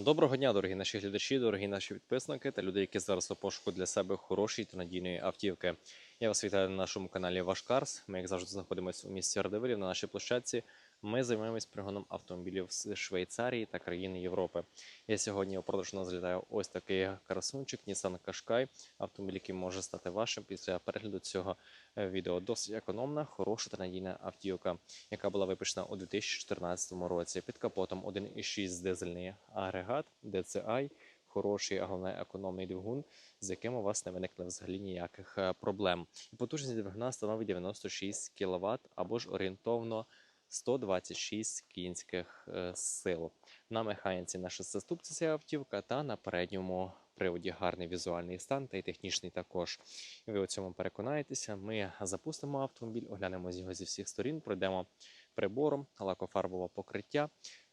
Доброго дня, дорогі наші глядачі, дорогі наші підписники та люди, які зараз у пошуку для себе хорошої та надійної автівки. Я вас вітаю на нашому каналі Ваш Карс. Ми, як завжди, знаходимося у місті Радивилів на нашій площадці. Ми займаємось пригоном автомобілів з Швейцарії та країн Європи. Я сьогодні у продаж розглядаю ось такий красунчик Nissan Qashqai. Автомобіль, який може стати вашим після перегляду цього е, відео. Досить економна, хороша та надійна автівка, яка була випущена у 2014 році. Під капотом 1,6 дизельний агрегат, DCI, хороший, а головне економний двигун, з яким у вас не виникне взагалі ніяких е, проблем. Потужність двигуна становить 96 кВт або ж орієнтовно 126 кінських е, сил. На механіці на шестиступці ця автівка та на передньому приводі гарний візуальний стан та й технічний також. Ви у цьому переконаєтеся. Ми запустимо автомобіль, оглянемо його зі всіх сторін, пройдемо прибором, лакофарбове покриття.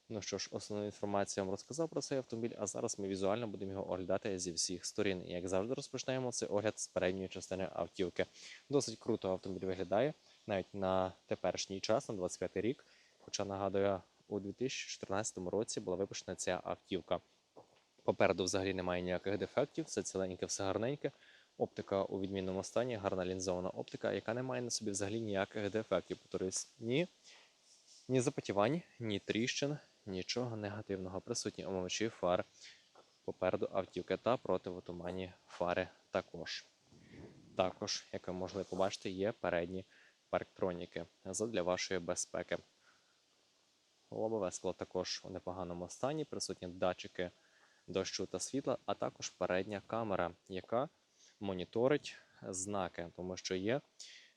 Ну що ж, основну інформацію я вам розказав про цей автомобіль, а зараз ми візуально будемо його оглядати зі всіх сторін. Як завжди, розпочнемо цей огляд з передньої частини автівки. Досить круто автомобіль виглядає навіть на теперішній час, на 25 й рік. Хоча нагадую, у 2014 році була випущена ця автівка. Попереду взагалі немає ніяких дефектів, все ціленьке, все гарненьке. Оптика у відмінному стані, гарна лінзована оптика, яка не має на собі взагалі ніяких дефектів. Повторюсь, ні, ні запотівань, ні тріщин, нічого негативного. Присутні омивачі фар попереду автівки та противотуманні фари також. Також, як ви могли побачити, є передні парктроніки для вашої безпеки. Лобове скло також у непоганому стані, присутні датчики дощу та світла, а також передня камера, яка моніторить знаки, тому що є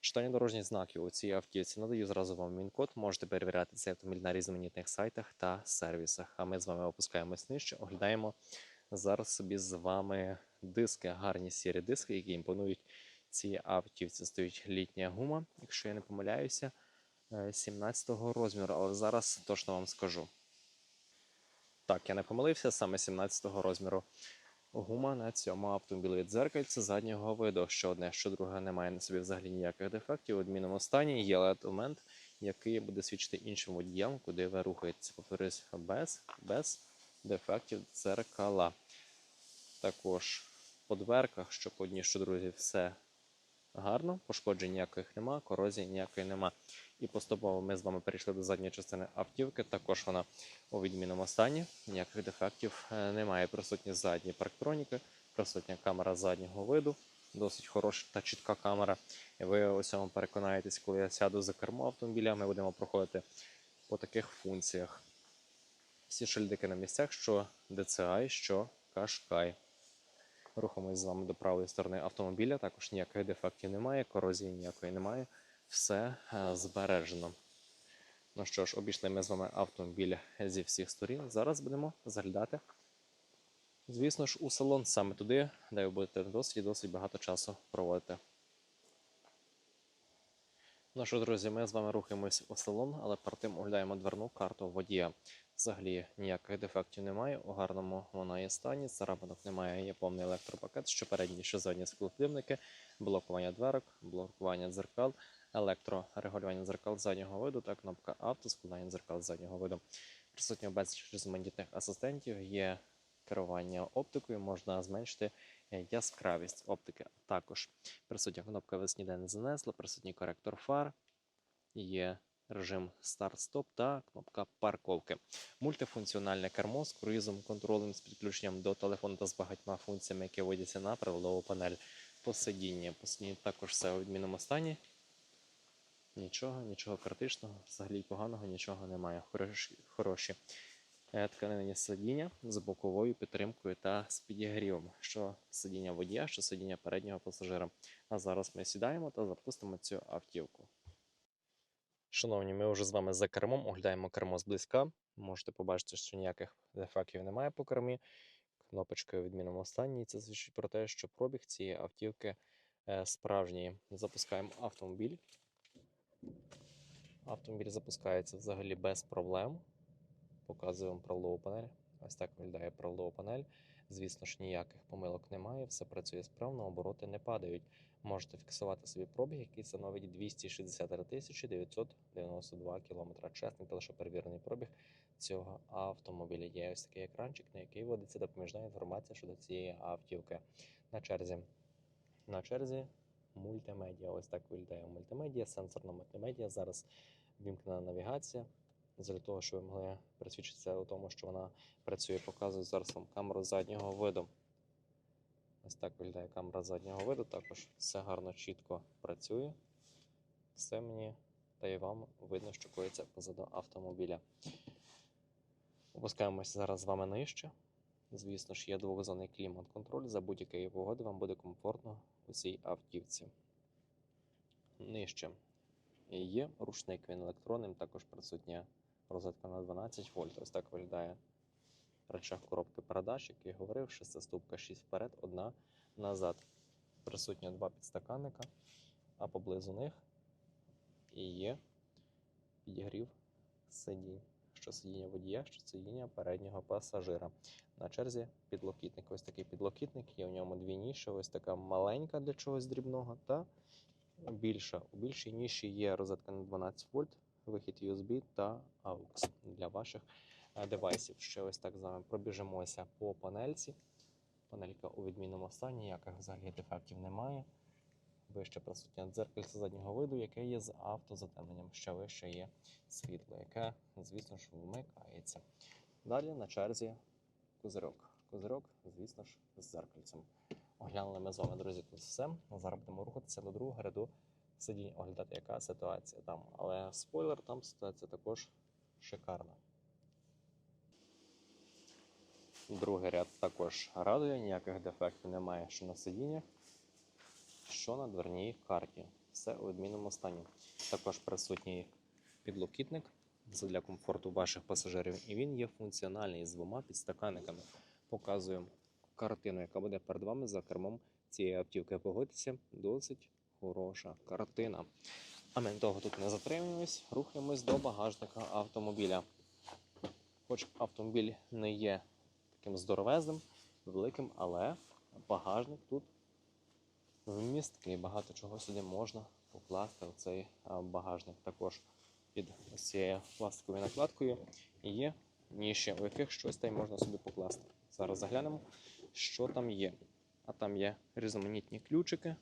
читання дорожніх знаків у цій автівці. Надаю зразу вам він-код. Можете перевіряти цей автомобіль на різноманітних сайтах та сервісах. А ми з вами опускаємось нижче, оглядаємо зараз собі з вами диски, гарні сірі диски, які імпонують цій автівці. Стоїть літня гума, якщо я не помиляюся, 17-го розміру, але зараз точно вам скажу. Так, я не помилився, саме 17-го розміру. Гума на цьому автомобілі дзеркальце заднього виду. Що одне, що друге, немає на собі взагалі ніяких дефектів. У відмінному стані є елемент, який буде свідчити іншим водіям, куди ви рухаєтеся. Повторюсь, без, без дефектів дзеркала. Також по дверках, що по одній, що друзі, все гарно, пошкоджень ніяких нема, корозії ніякої нема. І поступово ми з вами перейшли до задньої частини автівки. Також вона у відмінному стані, ніяких дефектів е, немає. Присутні задні парктроніки, присутня камера заднього виду, досить хороша та чітка камера. Ви у цьому переконаєтесь, коли я сяду за кермо автомобіля, ми будемо проходити по таких функціях. Всі шильдики на місцях, що DCI, що Qashqai. Рухаємось з вами до правої сторони автомобіля. Також ніяких дефектів немає, корозії ніякої немає. Все е, збережено. Ну що ж, обійшли ми з вами автомобіль зі всіх сторін. Зараз будемо заглядати, звісно ж, у салон саме туди, де ви будете досить досить багато часу проводити. Ну що, друзі, ми з вами рухаємось у салон, але перед тим оглядаємо дверну карту водія. Взагалі ніяких дефектів немає. У гарному вона є стані. Царапинок немає, є повний електропакет, що передні, що задні склопідйомники, блокування дверок, блокування дзеркал, електрорегулювання дзеркал заднього виду та кнопка авто, складання дзеркал заднього виду. Присутньо безліч різноманітних асистентів, є керування оптикою, можна зменшити яскравість оптики. Також присутня кнопка «Ви ніде не занесло, присутній коректор фар, є режим старт-стоп та кнопка парковки. Мультифункціональне кермо з круїзом, контролем з підключенням до телефону та з багатьма функціями, які вводяться на приладову панель. Посидіння. Посидіння також все у відмінному стані. Нічого, нічого критичного, взагалі поганого нічого немає. Хороші, хороші е, сидіння з боковою підтримкою та з підігрівом, що сидіння водія, що сидіння переднього пасажира. А зараз ми сідаємо та запустимо цю автівку. Шановні, ми вже з вами за кермом оглядаємо кермо зблизька. Можете побачити, що ніяких дефектів немає по кермі. Відмінному стані. І це свідчить про те, що пробіг цієї автівки е, справжній. Запускаємо автомобіль. Автомобіль запускається взагалі без проблем. Показую вам правилову панель. Ось так виглядає правилова панель. Звісно ж, ніяких помилок немає, все працює справно, обороти не падають. Можете фіксувати собі пробіг, який становить 263 тисячі 992 кілометра. Чесний та лише перевірений пробіг цього автомобіля. Є ось такий екранчик, на який вводиться допоміжна інформація щодо цієї автівки. На черзі. На черзі мультимедіа. Ось так виглядає мультимедіа, сенсорна мультимедіа. Зараз вімкнена навігація. Для того, щоб ви могли присвідчитися у тому, що вона працює, показую зараз вам камеру заднього виду. Ось так виглядає камера заднього виду. Також все гарно, чітко працює. Все мені та й вам видно, що коїться позаду автомобіля. Опускаємося зараз з вами нижче. Звісно ж, є двохзонний клімат-контроль. За будь-якої погоди вам буде комфортно у цій автівці. Нижче є рушник, він електронним, також присутня розетка на 12 вольт. Ось так виглядає речах коробки передач, як я говорив, шестиступка 6 вперед, одна назад. Присутня два підстаканника, а поблизу них і є підігрів сидінь. Що сидіння водія, що сидіння переднього пасажира. На черзі підлокітник. Ось такий підлокітник, є у ньому дві ніші, ось така маленька для чогось дрібного та більша. У більшій ніші є розетка на 12 вольт, вихід USB та AUX для ваших девайсів. Ще ось так з вами пробіжимося по панельці. Панелька у відмінному стані, ніяких взагалі дефектів немає. Вище присутнє дзеркальце заднього виду, яке є з автозатемненням. Ще вище є світло, яке, звісно ж, вмикається. Далі на черзі козирьок. Козирьок, звісно ж, з дзеркальцем. Оглянули ми з вами, друзі, тут все. Зараз будемо рухатися до другого ряду сидінь, оглядати, яка ситуація там. Але спойлер, там ситуація також шикарна. Другий ряд також радує, ніяких дефектів немає, що на сидіннях, що на дверній карті. Все у відмінному стані. Також присутній підлокітник для комфорту ваших пасажирів, і він є функціональний з двома підстаканниками. Показуємо картину, яка буде перед вами за кермом цієї автівки. Погодьтеся, досить хороша картина. А ми довго тут не затримуємось, рухаємось до багажника автомобіля. Хоч автомобіль не є таким здоровезним, великим, але багажник тут вмісткий. Багато чого сюди можна покласти в цей багажник. Також під цією пластиковою накладкою є ніші, у яких щось там можна собі покласти. Зараз заглянемо, що там є. А там є різноманітні ключики.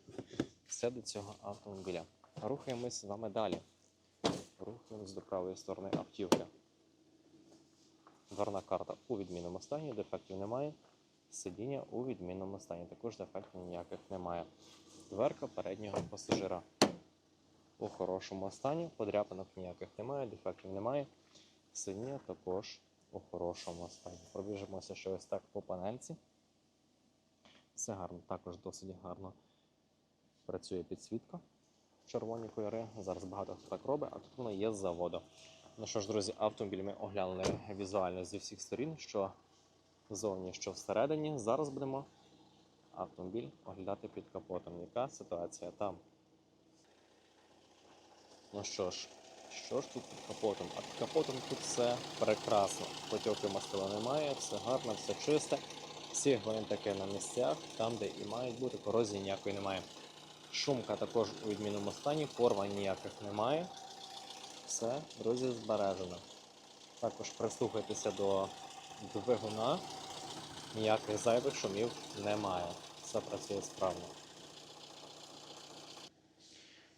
Все до цього автомобіля. Рухаємось з вами далі. Рухаємось до правої сторони автівки. Дверна карта у відмінному стані, дефектів немає. Сидіння у відмінному стані. Також дефектів ніяких немає. Дверка переднього пасажира у хорошому стані. Подряпинок ніяких немає, дефектів немає. Сидіння також у хорошому стані. Пробіжимося ще ось так по панельці. Все гарно, також досить гарно працює підсвітка. Червоні кольори. Зараз багато хто так робить, а тут воно є з заводу. Ну що ж, друзі, автомобіль ми оглянули візуально зі всіх сторін, що ззовні, що всередині. Зараз будемо автомобіль оглядати під капотом. Яка ситуація там? Ну що ж, що ж тут під капотом? А під капотом тут все прекрасно. Потьоків мастила немає, все гарно, все чисте. Всі гвинтики на місцях, там, де і мають бути, корозії ніякої немає. Шумка також у відмінному стані, порвань ніяких немає. Все, друзі, збережено. Також прислухайтеся до двигуна. Ніяких зайвих шумів немає. Все працює справно.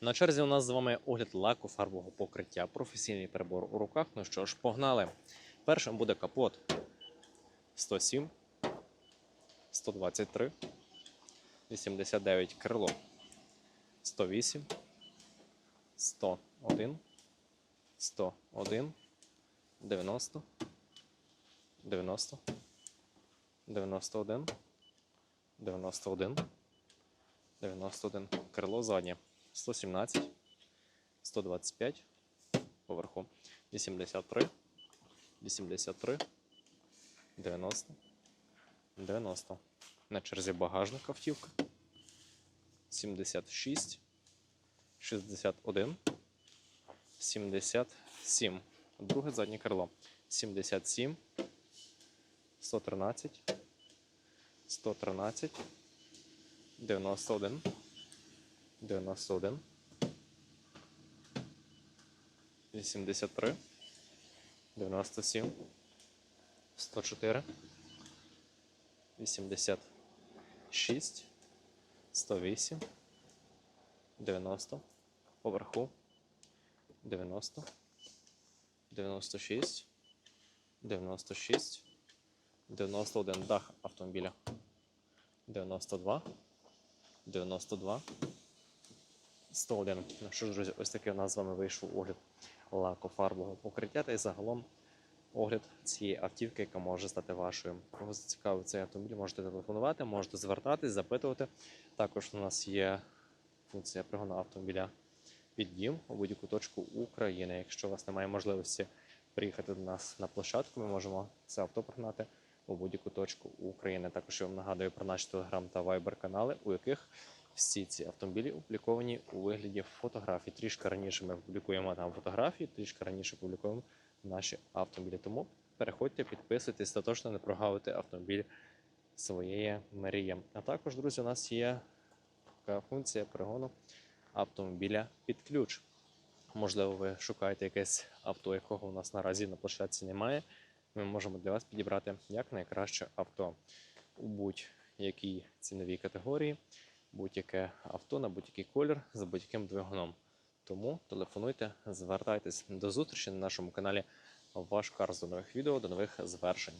На черзі у нас з вами огляд лаку фарбового покриття, професійний прибор у руках. Ну що ж, погнали. Першим буде капот 107, 123, 89 крило, 108, 101, 101, 90, 90, 91, 91, 91, крило заднє, 117, 125, поверху, 83, 83, 90, 90. На черзі багажник автівка. 76, 61, 77. Друге заднє крило. 77, 113, 113, 91, 91, 83, 97, 104, 86, 108, 90, поверху, 90, 96, 96, 91 дах автомобіля, 92, 92, 101. Ну що ж, друзі, ось такий у нас з вами вийшов огляд лакофарбового покриття та й загалом огляд цієї автівки, яка може стати вашою. Кого зацікавив цей автомобіль, можете телефонувати, можете звертатись, запитувати. Також у нас є функція пригону автомобіля під дім у будь-яку точку України. Якщо у вас немає можливості приїхати до нас на площадку, ми можемо це авто пригнати у будь-яку точку України. Також я вам нагадую про наші телеграм та вайбер канали, у яких всі ці автомобілі опубліковані у вигляді фотографій. Трішки раніше ми публікуємо там фотографії, трішки раніше публікуємо наші автомобілі. Тому переходьте, підписуйтесь та точно не прогавите автомобіль своєї мрії. А також, друзі, у нас є така функція перегону автомобіля під ключ. Можливо, ви шукаєте якесь авто, якого у нас наразі на площадці немає. Ми можемо для вас підібрати як найкраще авто у будь-якій ціновій категорії, будь-яке авто на будь-який колір з будь-яким двигуном. Тому телефонуйте, звертайтесь до зустрічі на нашому каналі Ваш Карс до нових відео, до нових звершень.